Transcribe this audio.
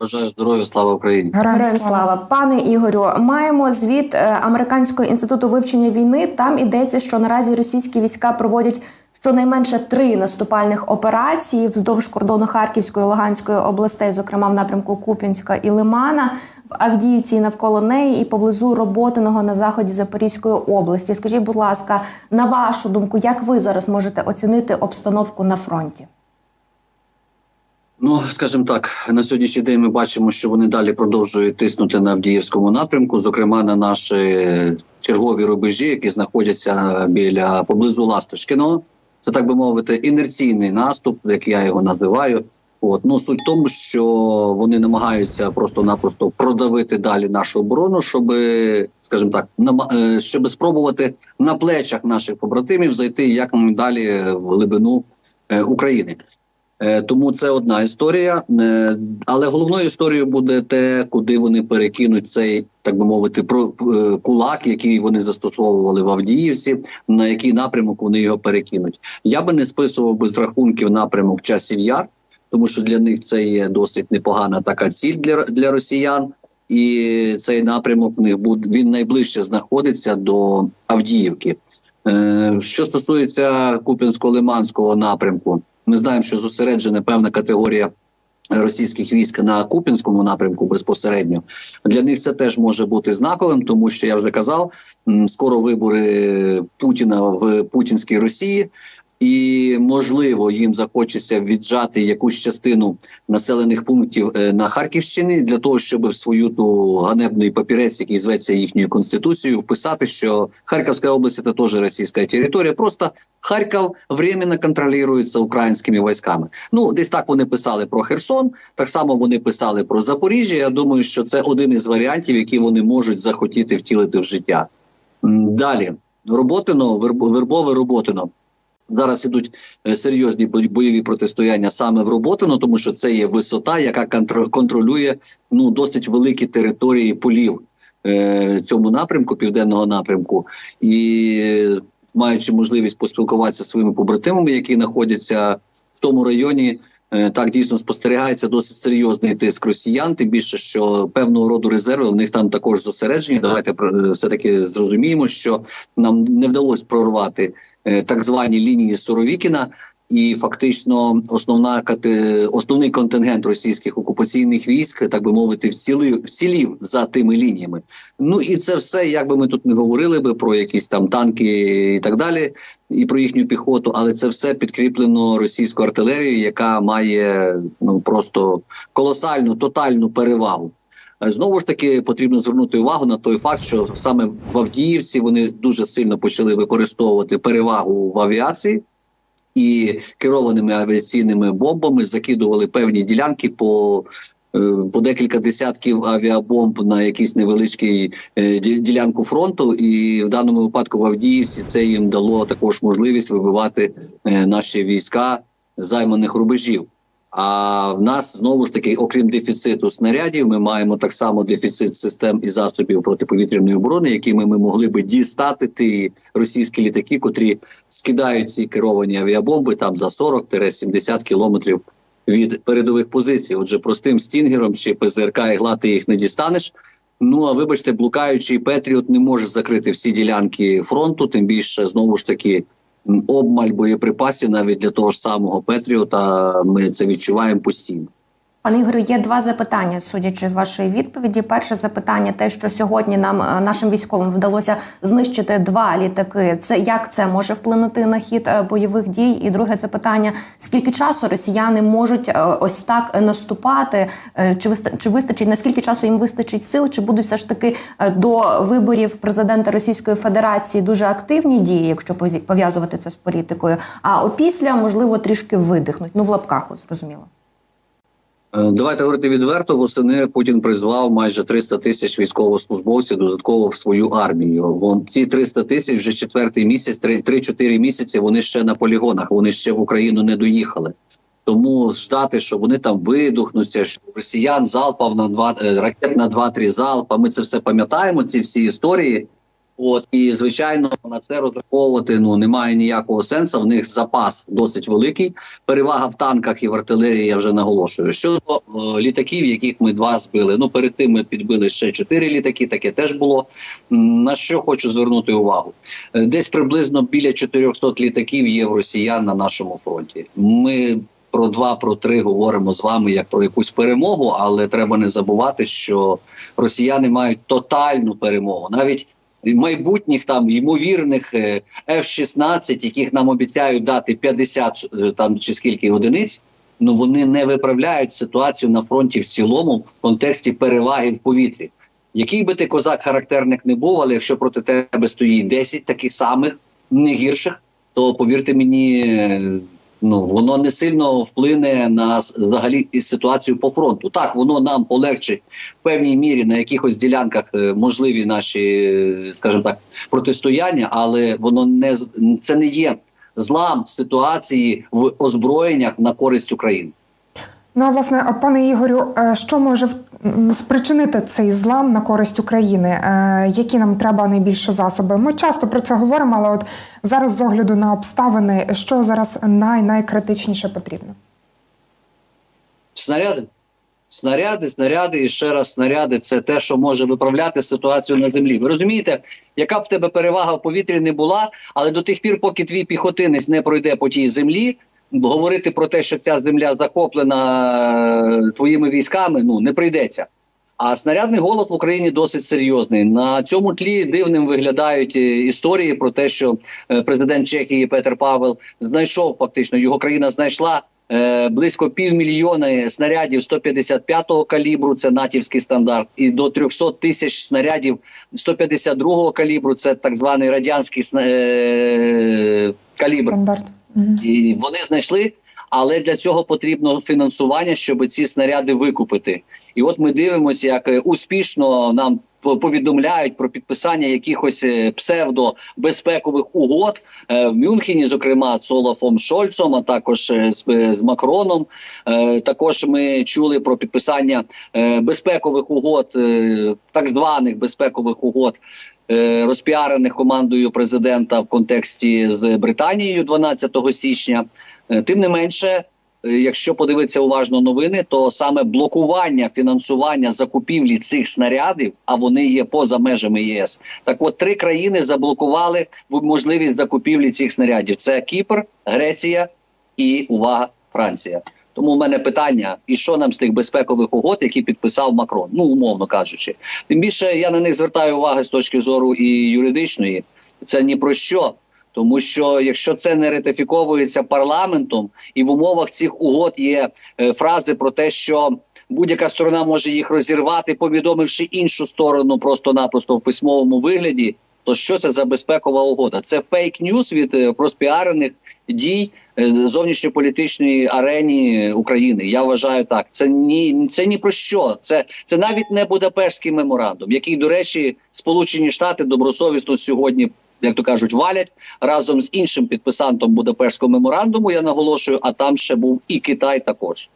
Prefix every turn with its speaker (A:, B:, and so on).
A: Бажаю здоров'я, слава Україні.
B: Героям слава, пане Ігорю. Маємо звіт е, Американського інституту вивчення війни. Там йдеться, що наразі російські війська проводять щонайменше три наступальних операції вздовж кордону Харківської Луганської областей, зокрема в напрямку Куп'янська і Лимана, в Авдіївці і навколо неї, і поблизу Роботиного на заході Запорізької області. Скажіть, будь ласка, на вашу думку, як ви зараз можете оцінити обстановку на фронті?
A: Ну, скажімо так, на сьогоднішній день ми бачимо, що вони далі продовжують тиснути на Авдіївському напрямку, зокрема на наші чергові рубежі, які знаходяться біля поблизу Ласточкиного. Це так би мовити, інерційний наступ, як я його називаю. От ну суть в тому, що вони намагаються просто-напросто продавити далі нашу оборону, щоб, скажімо так, е, щоб спробувати на плечах наших побратимів зайти як далі в глибину е, України. Е, Тому це одна історія. Е, Але головною історією буде те, куди вони перекинуть цей, так би мовити, про е, кулак, який вони застосовували в Авдіївці, на який напрямок вони його перекинуть. Я би не списував без рахунків напрямок часів яр, тому що для них це є досить непогана така ціль для, для росіян. І цей напрямок в них буде він найближче знаходиться до Авдіївки. Е, Що стосується Куп'янсько-Лиманського напрямку, ми знаємо, що зосереджена певна категорія російських військ на Куп'янському напрямку безпосередньо. Для них це теж може бути знаковим, тому що я вже казав, скоро вибори Путіна в путінській Росії. І можливо їм захочеться віджати якусь частину населених пунктів е, на Харківщині для того, щоб в свою ту ганебний папірець, який зветься їхньою конституцією, вписати, що Харківська область це теж російська територія. Просто Харків временно контролюється українськими військами. Ну десь так вони писали про Херсон. Так само вони писали про Запоріжжя. Я думаю, що це один із варіантів, які вони можуть захотіти втілити в життя. Далі роботино, верб- вербове роботино. Зараз ідуть е, серйозні бойові протистояння саме в Роботино, тому що це є висота, яка контр- контролює ну досить великі території полів е, цьому напрямку, південного напрямку, і маючи можливість поспілкуватися зі своїми побратимами, які знаходяться в тому районі. Е, Так дійсно спостерігається досить серйозний тиск росіян. Тим більше, що певного роду резерви в них там також зосереджені. Давайте про- все таки зрозуміємо, що нам не вдалося прорвати е, так звані лінії Суровікіна, і фактично основна основний контингент російських окупаційних військ, так би мовити, вцілив вцілів за тими лініями. Ну і це все, як би ми тут не говорили би про якісь там танки і так далі, і про їхню піхоту, але це все підкріплено російською артилерією, яка має ну просто колосальну тотальну перевагу. Е, Знову ж таки потрібно звернути увагу на той факт, що саме в Авдіївці вони дуже сильно почали використовувати перевагу в авіації і керованими авіаційними бомбами закидували певні ділянки по. е, По декілька десятків авіабомб на якійсь невеличкій е, ділянку фронту, і в даному випадку в Авдіївці це їм дало також можливість вибивати е, наші війська займаних рубежів. А в нас знову ж таки, окрім дефіциту снарядів, ми маємо так само дефіцит систем і засобів протиповітряної оборони, якими ми могли би дістати ті російські літаки, котрі скидають ці керовані авіабомби там за 40-70 кілометрів від передових позицій. Отже, простим стінгером чи ПЗРК ігла ти їх не дістанеш. Ну а вибачте, блукаючий Петріот не може закрити всі ділянки фронту, тим більше знову ж таки обмаль боєприпасів навіть для того ж самого Петріота. Ми це відчуваємо постійно.
B: Пане Ігорю, є два запитання, судячи з вашої відповіді. Перше запитання: те, що сьогодні нам е, нашим військовим вдалося знищити два літаки. Це як це може вплинути на хід е, бойових дій? І друге запитання: скільки часу росіяни можуть е, ось так наступати? Чи чи вистачить наскільки часу їм вистачить сил? Чи будуть все ж таки до виборів президента Російської Федерації дуже активні дії, якщо пов'язувати це з політикою? А опісля можливо трішки видихнуть? Ну в лапках зрозуміло.
A: Е, Давайте говорити відверто. Восени Путін призвав майже 300 тисяч військовослужбовців додатково в свою армію. Вон ці 300 тисяч вже четвертий місяць, 3-4 місяці. Вони ще на полігонах. Вони ще в Україну не доїхали. Тому ждати, що вони там видухнуться, що росіян залпав на два е, ракет на 2-3 залпа. Ми це все пам'ятаємо. Ці всі історії. От і звичайно на це розраховувати ну немає ніякого сенсу. В них запас досить великий. Перевага в танках і в артилерії я вже наголошую. Щодо е, літаків, яких ми два збили. Ну перед тим ми підбили ще чотири літаки. Таке теж було. На що хочу звернути увагу? Е, Десь приблизно біля 400 літаків є в росіян на нашому фронті. Ми про два, про три говоримо з вами як про якусь перемогу, але треба не забувати, що росіяни мають тотальну перемогу. Навіть майбутніх там ймовірних е, F-16, яких нам обіцяють дати 50 е, там чи скільки одиниць. Ну вони не виправляють ситуацію на фронті в цілому в контексті переваги в повітрі. Який би ти козак характерник не був, але якщо проти тебе стоїть 10 таких самих, не гірших, то повірте мені, е, ну воно не сильно вплине на взагалі ситуацію по фронту. Так, воно нам полегшить в певній мірі на якихось ділянках е, можливі наші, е, скажімо так, протистояння, але воно не це не є злам ситуації в озброєннях на користь України.
C: Ну, а власне, пане Ігорю, е, що може спричинити цей злам на користь України? Е, Які нам треба найбільше засоби? Ми часто про це говоримо, але от зараз з огляду на обставини, що зараз най найкритичніше потрібно?
A: Снаряди. Снаряди, снаряди і ще раз снаряди це те, що може виправляти ситуацію на землі. Ви розумієте, яка б в тебе перевага в повітрі не була, але до тих пір, поки твій піхотинець не пройде по тій землі, говорити про те, що ця земля захоплена е, твоїми військами, ну не прийдеться. А снарядний голод в Україні досить серйозний. На цьому тлі дивним виглядають е, історії про те, що е, президент Чехії Петер Павел знайшов фактично його країна знайшла близько півмільйона снарядів 155-го калібру, це натівський стандарт, і до 300 тисяч снарядів 152-го калібру, це так званий радянський е, калібр.
C: Стандарт.
A: І вони знайшли, але для цього потрібно фінансування, щоб ці снаряди викупити. І от ми дивимося, як е, успішно нам по- повідомляють про підписання якихось е, псевдобезпекових угод е, в Мюнхені, зокрема з Олафом Шольцом, а також з, Макроном. Також ми чули про підписання безпекових угод, так званих безпекових угод. Розпіарених командою президента в контексті з Британією 12 січня. Е, Тим не менше, е, якщо подивитися уважно новини, то саме блокування фінансування закупівлі цих снарядів, а вони є поза межами ЄС. Так, от три країни заблокували можливість закупівлі цих снарядів: це Кіпр, Греція і увага, Франція. Тому в мене питання: і що нам з тих безпекових угод, які підписав Макрон? Ну умовно кажучи, тим більше я на них звертаю увагу з точки зору і юридичної. Це ні про що. Тому що якщо це не ратифіковується парламентом, і в умовах цих угод є е, фрази про те, що будь-яка сторона може їх розірвати, повідомивши іншу сторону просто-напросто в письмовому вигляді, то що це за безпекова угода? Це фейк ньюс від е, проспіарених дій е, зовнішньополітичної арені України. Я вважаю так. Це ні це ні про що. Це це навіть не Будапештський меморандум, який, до речі, Сполучені Штати добросовісно сьогодні. Як то кажуть, валять разом з іншим підписантом Будапештського меморандуму. Я наголошую, а там ще був і Китай також.